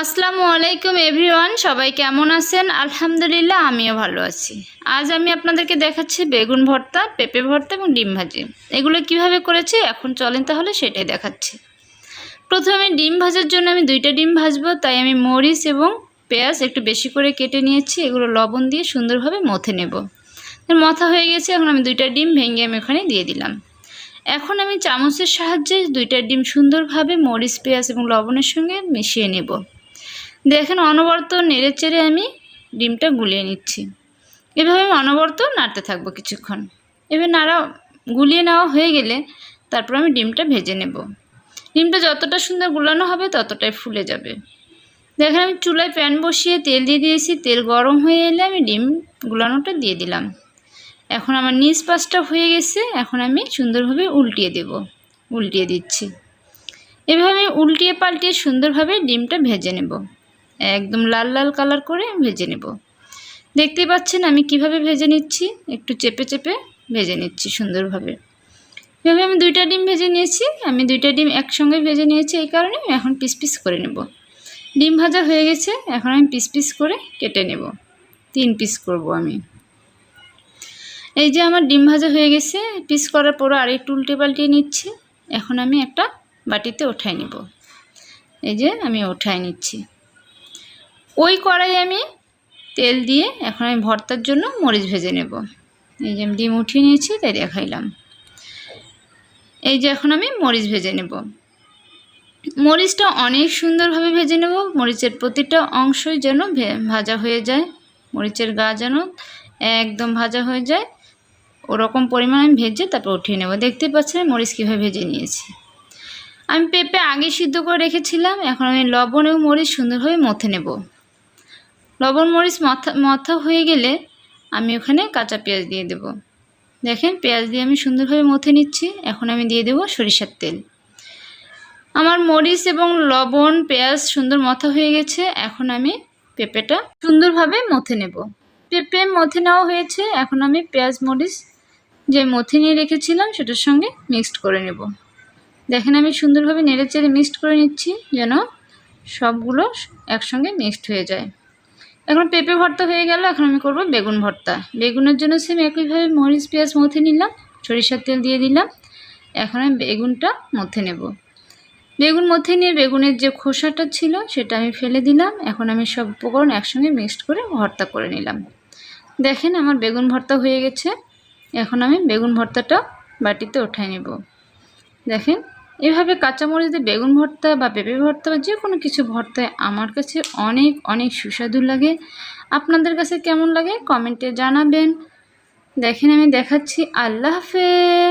আসসালামু আলাইকুম এভরিওয়ান, সবাই কেমন আছেন? আলহামদুলিল্লাহ, আমিও ভালো আছি। আজ আমি আপনাদেরকে দেখাচ্ছি বেগুন ভর্তা, পেঁপে ভর্তা এবং ডিম ভাজি। এগুলো কীভাবে করেছি? এখন চলেন তাহলে সেটাই দেখাচ্ছি। প্রথমে ডিম ভাজার জন্য আমি দুইটা ডিম ভাজবো, তাই আমি মরিচ এবং পেঁয়াজ একটু বেশি করে কেটে নিয়েছি। এগুলো লবণ দিয়ে সুন্দরভাবে মথে নেব। মথা হয়ে গেছে, এখন আমি দুইটা ডিম ভেঙে আমি ওখানে দিয়ে দিলাম। এখন আমি চামচের সাহায্যে দুইটা ডিম সুন্দরভাবে মরিচ, পেঁয়াজ এবং লবণের সঙ্গে মিশিয়ে নেব। দেখেন অনবরত নেড়ে চেড়ে আমি ডিমটা গুলিয়ে নিচ্ছি। এভাবে আমি অনবরত নাড়তে থাকব কিছুক্ষণ। এভাবে নাড়া, গুলিয়ে নেওয়া হয়ে গেলে তারপর আমি ডিমটা ভেজে নেব। ডিমটা যতটা সুন্দর গুলানো হবে ততটাই ফুলে যাবে। দেখেন আমি চুলায় প্যান বসিয়ে তেল দিয়ে দিয়েছি, তেল গরম হয়ে এলে আমি ডিম গুলানোটা দিয়ে দিলাম। এখন আমার নিচ পাশটা হয়ে গেছে, এখন আমি সুন্দরভাবে উল্টিয়ে দেব, উল্টিয়ে দিচ্ছি। এভাবে উল্টিয়ে পাল্টিয়ে সুন্দরভাবে ডিমটা ভেজে নেব। একদম লাল লাল কালার করে ভেজে নেব। দেখতেই পাচ্ছেন আমি কীভাবে ভেজে নিচ্ছি? একটু চেপে চেপে ভেজে নিচ্ছি সুন্দরভাবে। এভাবে আমি দুইটা ডিম ভেজে নিয়েছি। আমি দুইটা ডিম একসঙ্গে ভেজে নিয়েছি এই কারণে এখন পিস পিস করে নেব। ডিম ভাজা হয়ে গেছে, এখন আমি পিস পিস করে কেটে নেব। তিন পিস করব আমি। এই যে আমার ডিম ভাজা হয়ে গেছে, পিস করার পরও আর একটু উল্টে পাল্টিয়ে নিচ্ছি। এখন আমি একটা বাটিতে ওঠাই নেব। এই যে আমি ওঠাই নিচ্ছি। ওই কড়াই আমি তেল দিয়ে এখন আমি ভর্তার জন্য মরিচ ভেজে নেব। এই যে আমি ডিম উঠিয়ে নিয়েছি, তাই দেখাইলাম। এই যে এখন আমি মরিচ ভেজে নেব। মরিচটা অনেক সুন্দরভাবে ভেজে নেব। মরিচের প্রতিটা অংশই যেন ভাজা হয়ে যায়। মরিচের গা যেন একদম ভাজা হয়ে যায়। ওরকম পরিমাণ আমি ভেজে তারপর উঠিয়ে নেব। দেখতে পাচ্ছেন মরিচ কীভাবে ভেজে নিয়েছি। আমি পেঁপে আগে সিদ্ধ করে রেখেছিলাম। এখন আমি লবণ এবং মরিচ সুন্দরভাবে মথে নেব। লবণ মরিচ মাথা মাথা হয়ে গেলে আমি ওখানে কাঁচা পেঁয়াজ দিয়ে দেব। দেখেন পেঁয়াজ দিয়ে আমি সুন্দরভাবে মথে নিচ্ছি, এখন আমি দিয়ে দেব সরিষার তেল। আমার মরিচ এবং লবণ, পেঁয়াজ সুন্দর মথা হয়ে গেছে, এখন আমি পেঁপেটা সুন্দরভাবে মথে নেব। পেঁপে মথে নেওয়া হয়েছে, এখন আমি পেঁয়াজ মরিচ যে মথে নিয়ে রেখেছিলাম, সেটার সঙ্গে মিক্সড করে নেব। দেখেন আমি সুন্দরভাবে নেড়ে চেড়ে মিক্সড করে নিচ্ছি, যেন সবগুলো একসঙ্গে মিক্সড হয়ে যায়। এখন পেঁপে ভর্তা হয়ে গেল, এখন আমি করব বেগুন ভর্তা। বেগুনের জন্য সেম একইভাবে মরিচ, পেঁয়াজ মথে নিলাম, সরিষার তেল দিয়ে দিলাম। এখন আমি বেগুনটা মথে নেব। বেগুন মথে নিয়ে বেগুনের যে খোসাটা ছিল, সেটা আমি ফেলে দিলাম। এখন আমি সব উপকরণ একসঙ্গে মিক্সড করে ভর্তা করে নিলাম। দেখেন আমার বেগুন ভর্তা হয়ে গেছে। এখন আমি বেগুন ভর্তাটা বাটিতে উঠাই নেব। দেখেন এভাবে কাঁচামরিচ দিয়ে বেগুন ভর্তা বা পেঁপে ভর্তা বা যে কোনো কিছু ভর্তায় আমার কাছে অনেক অনেক সুস্বাদু লাগে। আপনাদের কাছে কেমন লাগে? কমেন্টে জানাবেন। দেখেন, আমি দেখাচ্ছি। আল্লাহ হাফেজ!